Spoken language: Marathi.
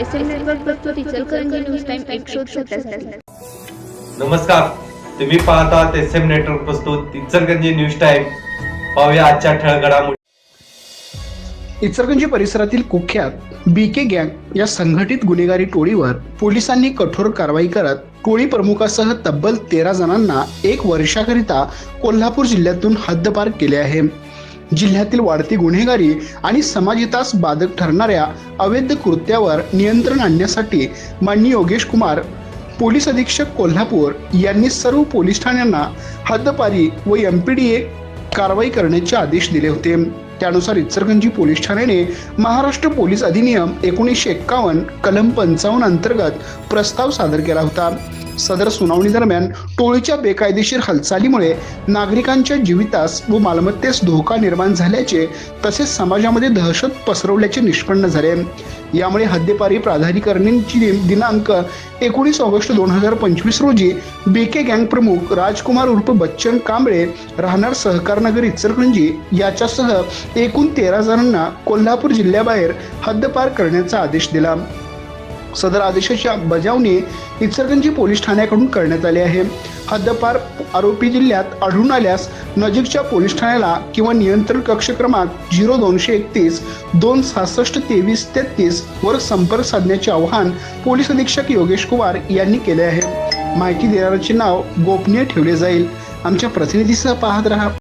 एस एम नेटवर्क प्रस्तुत इचलकरंजी न्यूज टाइम एक शोध सत्याहत्तर नमस्कार. तुम्ही पाहतात एस एम नेटवर्क प्रस्तुत इचलगंजी न्यूज टाईम पाहूया आजच्या ठळक घडामोडी. इचलकरंजी परिसरातील कुख्यात बी के गँग या संघटित गुन्हेगारी टोळीवर पोलिसांनी कठोर कारवाई करत टोळी प्रमुखासह तब्बल तेरा जणांना एक वर्षाकरिता कोल्हापूर जिल्ह्यातून हद्दपार केले आहे. जिल्ह्यातील वाढती गुन्हेगारी आणि समाजहितास बाधक ठरणाऱ्या अवैध कृत्यावर नियंत्रण आणण्यासाठी माननीय योगेश कुमार पोलीस अधीक्षक कोल्हापूर यांनी सर्व पोलीस ठाण्यांना हद्दपारी व एम पी डी ए कारवाई करण्याचे आदेश दिले होते. त्यानुसार इचरगंजी पोलीस ठाण्याने महाराष्ट्र पोलीस अधिनियम एकोणीसशे एक्कावन्न कलम पंचावन्न अंतर्गत प्रस्ताव सादर केला होता. सदर सुनावणी दरम्यान टोळीच्या बेकायदेशीर हालचालीमुळे नागरिकांच्या जीवितास व मालमत्तेस धोका निर्माण झाल्याचे तसेच समाजामध्ये दहशत पसरवल्याचे निष्पन्न झाले. यामुळे हद्देपारी प्राधिकरणींची दिनांक एकोणीस ऑगस्ट दोन हजार पंचवीस रोजी बीके गँग प्रमुख राजकुमार उर्फ बच्चन कांबळे राहणार सहकारनगर इचलकरंजी याच्यासह एकूण तेरा जणांना कोल्हापूर जिल्ह्याबाहेर हद्दपार करण्याचा आदेश दिला. सदर आदेशाची बजावणी इचलकरंजी पोलीस ठाण्याकडून करण्यात आली आहे. हद्दपार आरोपी जिल्ह्यात आढळून आल्यास नजीकच्या पोलीस ठाण्याला किंवा नियंत्रण कक्ष क्रमांक झिरो दोनशे एकतीस दोन सहासष्ट तेवीस तेहतीस वर संपर्क साधण्याचे आवाहन पोलीस अधीक्षक योगेश कुमार यांनी केले आहे. माहिती देणाऱ्याचे नाव गोपनीय ठेवले जाईल. आमच्या प्रतिनिधीसह पाहत रहा.